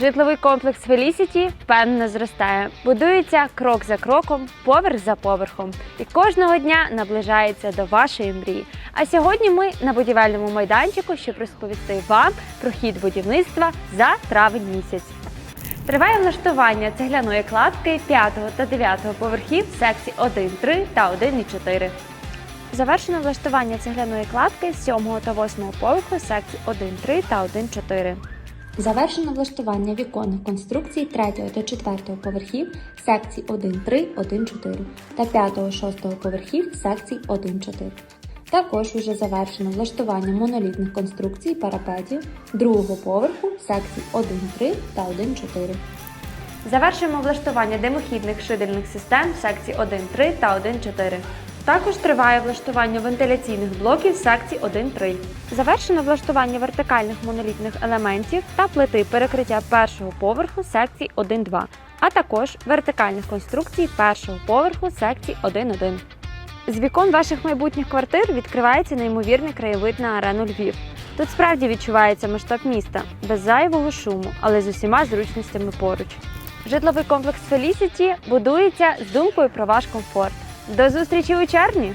Житловий комплекс Фелісіті впевнено зростає, будується крок за кроком, поверх за поверхом, і кожного дня наближається до вашої мрії. А сьогодні ми на будівельному майданчику, щоб розповісти вам про хід будівництва за травень місяць. Триває влаштування цегляної кладки 5 та 9 поверхів секцій 1, 3 та 1 і 4. Завершено влаштування цегляної кладки 7 та 8 поверху секцій 1, 3 та 1, 4. Завершено влаштування віконних конструкцій 3 та 4 поверхів секцій 1-3, 1-4 та 5-6 поверхів секцій 1-4. Також вже завершено влаштування монолітних конструкцій парапетів другого поверху секцій 1-3 та 1-4. Завершуємо влаштування димохідних шидельних систем секцій 1, 3 та 1, 4. Також триває влаштування вентиляційних блоків секцій 1, 3. Завершено влаштування вертикальних монолітних елементів та плити перекриття першого поверху секцій 1, 2, а також вертикальних конструкцій першого поверху секцій 1, 1. З вікон ваших майбутніх квартир відкривається неймовірний краєвид на арену Львів. Тут справді відчувається масштаб міста без зайвого шуму, але з усіма зручностями поруч. Житловий комплекс Felicity будується з думкою про ваш комфорт. До зустрічі у червні!